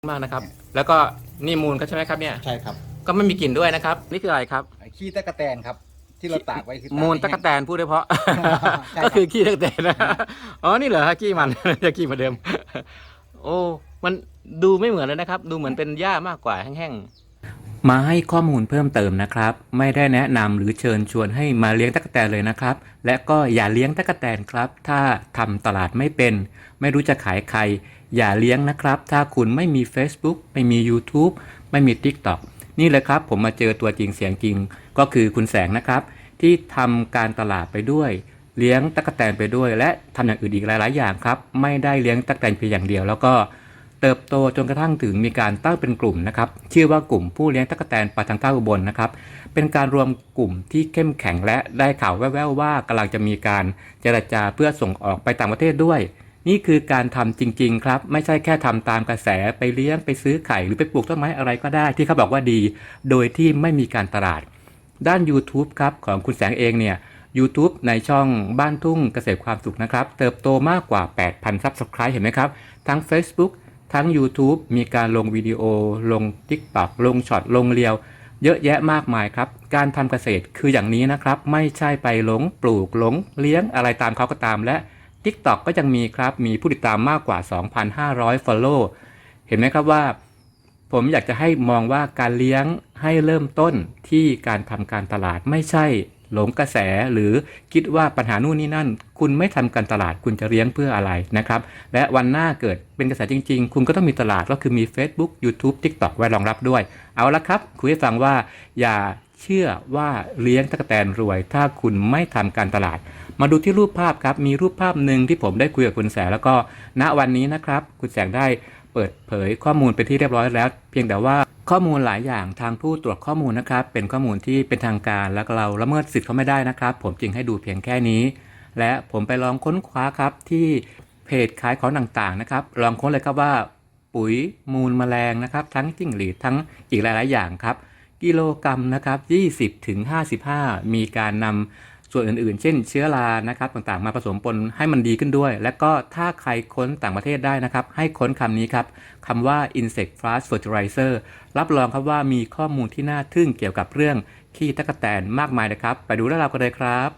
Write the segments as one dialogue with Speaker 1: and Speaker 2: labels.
Speaker 1: มากนะครับ แล้วก็นี่มูลเขาใช่ไหมครับเนี่ย
Speaker 2: ใช่ครับ
Speaker 1: ก็ไม่มีกลิ่นด้วยนะครับ นี่คืออะไรครับ
Speaker 2: ไอ้ขี้ตะกะแตนครับ ที่เราตากไว้คือ
Speaker 1: มูล
Speaker 2: ให้
Speaker 1: ตะกแตนพูดได้เพราะ
Speaker 2: ใช่ครับ
Speaker 1: ก็คือขี้ตะกแตนนะอ๋อ นี่เหรอฮะขี้มัน จะขี้เหมาเดิม โอ้ มันดูไม่เหมือนเลยนะครับ ดูเหมือนเป็นหญ้ามากกว่าแห้งๆ มาให้ข้อมูลเพิ่มเติมนะครับ ไม่ได้แนะนำหรือเชิญชวนให้มาเลี้ยงตะกแตนเลยนะครับ และก็อย่าเลี้ยงตะกแตนครับ ถ้าทำตลาดไม่เป็น ไม่รู้จะขายใคร อย่าเลี้ยงนะครับ ถ้าคุณไม่มี Facebook ไม่มี YouTube ไม่มี TikTok นี่เลยครับ ผมมาเจอตัวจริงเสียงจริง ก็คือคุณแสงนะครับ ที่ทำการตลาดไปด้วย เลี้ยงตะกแตนไปด้วย และทำอย่างอื่นอีกหลาย ๆ อย่างครับ ไม่ได้เลี้ยงตะกแตนเพียงอย่างเดียว แล้วก็เติบโตจนกระทั่งถึงมีการตั้งเป็นกลุ่มนะครับชื่อว่ากลุ่มผู้เลี้ยงตะกแตนปลาทางใต้อุบลนะครับ เป็นการรวมกลุ่มที่เข้มแข็งและได้ข่าวแว่วๆว่ากำลังจะมีการเจรจาเพื่อส่งออกไปต่างประเทศด้วย นี่คือการทำจริง ๆ ครับ ไม่ใช่แค่ทำตามกระแสไปเลี้ยงไปซื้อไข่ หรือไปปลูกต้นไม้อะไรก็ได้ ที่เขาบอกว่าดี โดยที่ไม่มีการตลาด ด้าน YouTube ครับของคุณแสงเองเนี่ย YouTube ในช่องบ้านทุ่งเกษตรความสุขนะครับ เติบโตมากกว่า 8,000 Subscribe เห็นไหมครับ ทั้ง Facebook ทั้ง YouTube มีการลงวิดีโอ ลง TikTok ลงช็อตลงเรียว เยอะแยะมากมายครับ การทำเกษตรคืออย่างนี้นะครับ ไม่ใช่ไปหลงปลูกหลงเลี้ยงอะไรตามเขาก็ตามและ TikTok ก็ยังมีครับ มีผู้ติดตามมากกว่า 2,500 Follow เห็นไหมครับว่า ผมอยากจะให้มองว่าการเลี้ยงให้เริ่มต้นที่การทำการตลาดไม่ใช่หลงกระแสหรือคิดว่าปัญหานู่นนี่นั่น คุณไม่ทำการตลาดคุณจะเลี้ยงเพื่ออะไรนะครับ และวันหน้าเกิดเป็นกระแสจริง ๆ คุณก็ต้องมีตลาดก็คือมี Facebook YouTube TikTok ไว้รองรับด้วย เอาละครับ คุยให้ฟังว่าอย่า เชื่อว่าเลี้ยงตะกแตนรวย ถ้าคุณไม่ทำการตลาด มาดูที่รูปภาพครับ มีรูปภาพหนึ่งที่ผมได้คุยกับคุณแสงแล้วก็ณวันนี้นะครับ คุณแสงได้เปิดเผยข้อมูลไปที่เรียบร้อยแล้ว เพียงแต่ว่าข้อมูลหลายอย่างทางผู้ตรวจข้อมูลนะครับ เป็นข้อมูลที่เป็นทางการแล้วก็เราละเมิดสิทธิ์เขาไม่ได้นะครับ ผมจึงให้ดูเพียงแค่นี้ และผมไปลองค้นคว้าครับที่เพจขายของต่างๆนะครับ ลองค้นเลยครับว่า ปุ๋ยมูลแมลงนะครับ ทั้งจิ้งหรีดทั้งอีกหลาย ๆ อย่างครับ กิโลกรัมนะครับ20ถึง55 มีการนำส่วนอื่นๆ เช่นเชื้อรานะครับต่างๆ มาผสมปนให้มันดีขึ้นด้วย และก็ถ้าใครค้นต่างประเทศได้นะครับ ให้ค้นคำนี้ครับคำว่า insect flush fertilizer รับรองครับว่ามีข้อมูลที่น่าทึ่งเกี่ยวกับเรื่องขี้ตะกแตนมากมายนะครับ ไปดูเรื่องราวกันเลยครับ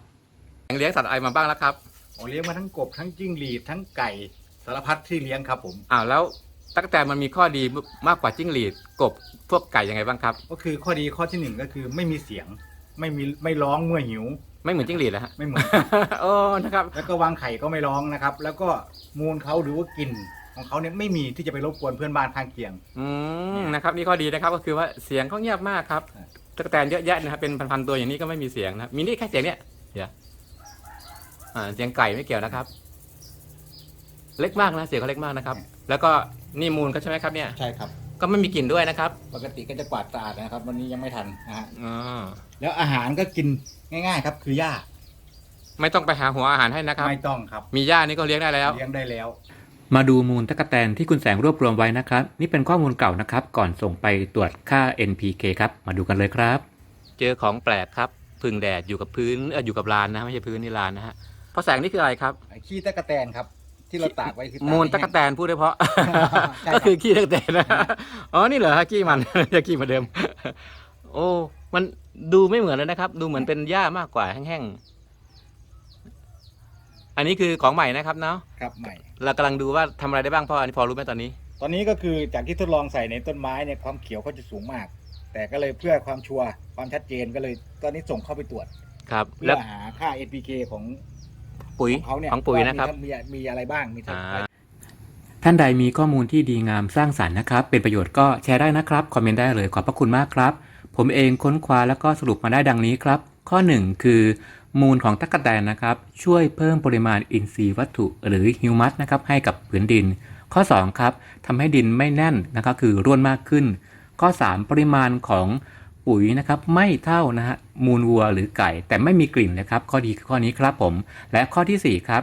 Speaker 1: เลี้ยงสัตว์อะไรมาบ้างแล้วครับ
Speaker 2: ผมเลี้ยงมาทั้งกบทั้งจิ้งหรีดทั้งไก่สารพัดที่เลี้ยงครับผม
Speaker 1: อ้าวแล้ว ตะกแตนมันมีข้อดีมากกว่าจิ้งหรีดกบพวกไก่ยังไงบ้างครับ
Speaker 2: ก็คือข้อดีข้อที่หนึ่งก็คือไม่มีเสียง ไม่มีไม่ร้องเมื่อหิว
Speaker 1: ไม่เหมือนจิ้งหรีดแล้วฮะ
Speaker 2: ไม่เหมือน
Speaker 1: โอ้นะครับ
Speaker 2: แล้วก็วางไข่ก็ไม่ร้องนะครับ แล้วก็มูลเขาหรือว่ากลิ่นของเขาเนี่ยไม่มีที่จะไปรบกวนเพื่อนบ้านข้างเคียง
Speaker 1: อืมนะครับนี่ข้อดีนะครับก็คือว่าเสียงเขาเงียบมากครับ
Speaker 2: ครับ
Speaker 1: ตะกแตนเยอะแยะนะครับเป็นพันๆตัวอย่างนี้ก็ไม่มีเสียงนะครับมีนี่แค่เสียงเนี้ยเดี๋ยวอ่าเสียงไก่ไม่เกี่ยวนะครับ เล็กมากนะเสียงเขาเล็กมากนะครับ แล้วก็ นี่มูลเขาใช่ไหมครับเนี่ย
Speaker 2: ใช่ครับ
Speaker 1: ก็ไม่มีกลิ่นด้วยนะครับ
Speaker 2: ปกติก็จะกวาดสะอาดนะครับ วันนี้ยังไม่ทันนะฮะ
Speaker 1: อ๋อ
Speaker 2: แล้วอาหารก็กินง่าย ๆ ครับ คือหญ้า
Speaker 1: ไม่ต้องไปหาหัวอาหารให้นะครับ
Speaker 2: ไม่ต้องครับ
Speaker 1: มีหญ้านี่ก็เลี้ยงได้แล้ว
Speaker 2: เลี้ยงได้แล้ว
Speaker 1: มาดูมูลตะกแตนที่คุณแสงรวบรวมไว้นะครับ นี่เป็นข้อมูลเก่านะครับ ก่อนส่งไปตรวจค่า NPK ครับมาดูกันเลยครับ เจอของแปลกครับพึ่งแดดอยู่กับพื้นเอออยู่กับลานนะ ไม่ใช่พื้นนี่ลานนะฮะเพราะแสงนี่คืออะไรครับ
Speaker 2: ไอ้ขี้ตะกะแตนครับ ที่เราตากไว้คือาก
Speaker 1: มูล
Speaker 2: ให้
Speaker 1: ตะกแตนพูดได้เพราะ
Speaker 2: ใช่ครับ
Speaker 1: ก็คือขี้ตะกแตนนะอ๋อนี่เหรอฮะขี้มัน จะขี้เหมาเดิม โอ้มันดูไม่เหมือนเลยนะครับ ดูเหมือนเป็นหญ้ามากกว่าแห้งๆอันนี้คือของใหม่นะครับเนาะ
Speaker 2: ครับใหม่
Speaker 1: เรากำลังดูว่าทำอะไรได้บ้างพ่ออันนี้พอรู้ไหมตอนนี้
Speaker 2: ตอนนี้ก็คือจากที่ทดลองใส่ในต้นไม้เนี่ยความเขียวเขาจะสูงมาก แต่ก็เลยเพื่อความชัวร์ความชัดเจนก็เลย ตอนนี้ส่งเข้าไปตรวจ
Speaker 1: ครับ
Speaker 2: เพื่
Speaker 1: แล้ว
Speaker 2: อหาค่า NPK ของ
Speaker 1: ปุ๋ย
Speaker 2: ของเขาเนี่ย
Speaker 1: ของปุ๋ย
Speaker 2: ว่า
Speaker 1: นะครับ
Speaker 2: มีมีอะไรบ้างมีเท่า
Speaker 1: อ่า
Speaker 2: ไหร่
Speaker 1: ท่านใดมีข้อมูลที่ดีงามสร้างสรรค์นะครับ เป็นประโยชน์ก็แชร์ได้นะครับ คอมเมนต์ได้เลยขอบพระคุณมากครับ ผมเองค้นคว้าแล้วก็สรุปมาได้ดังนี้ครับ ข้อ 1 คือ มูลของตะกแตนนะครับ ช่วยเพิ่มปริมาณอินทรีย์วัตถุหรือฮิวมัสนะครับให้กับผืนดิน ข้อ 2 ครับทำให้ดินไม่แน่นนะครับคือร่วนมากขึ้น ข้อ 3 ปริมาณของ ปุ๋ยนะครับไม่เท่านะฮะมูลวัวหรือไก่ แต่ไม่มีกลิ่นนะครับข้อดีคือข้อนี้ครับผม และข้อทีสี่ 4 ครับ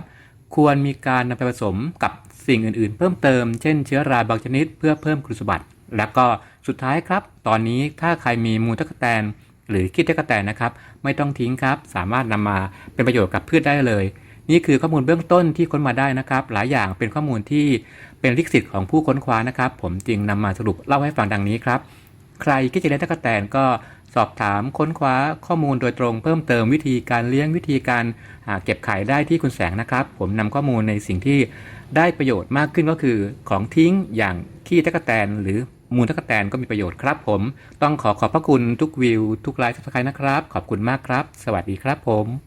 Speaker 1: ควรมีการนำไปผสมกับสิ่งอื่นๆ เพิ่มเติมเช่นเชื้อราบางชนิดเพื่อเพิ่มคุณสมบัติ แล้วก็สุดท้ายครับ ตอนนี้ถ้าใครมีมูลตะกแตน หรือขี้ตะกแตนนะครับ ไม่ต้องทิ้งครับ สามารถนำมาเป็นประโยชน์กับพืชได้เลย นี่คือข้อมูลเบื้องต้นที่ค้นมาได้นะครับ หลายอย่างเป็นข้อมูลที่เป็นลิขสิทธิ์ของผู้ค้นคว้านะครับ ผมจึงนำมาสรุปเล่าให้ฟังดังนี้ครับ ใครคิดจะเลี้ยงตั๊กแตนก็สอบถามค้นคว้าข้อมูลโดยตรงเพิ่มเติมวิธีการเลี้ยงวิธีการเก็บไข่ได้ที่คุณแสงนะครับ ผมนำข้อมูลในสิ่งที่ได้ประโยชน์มากขึ้นก็คือของทิ้งอย่างขี้ตั๊กแตนหรือมูลตั๊กแตนก็มีประโยชน์ครับผม ต้องขอขอบพระคุณทุกวิว ทุกไลฟ์ทุกใครนะครับ ขอบคุณมากครับ สวัสดีครับผม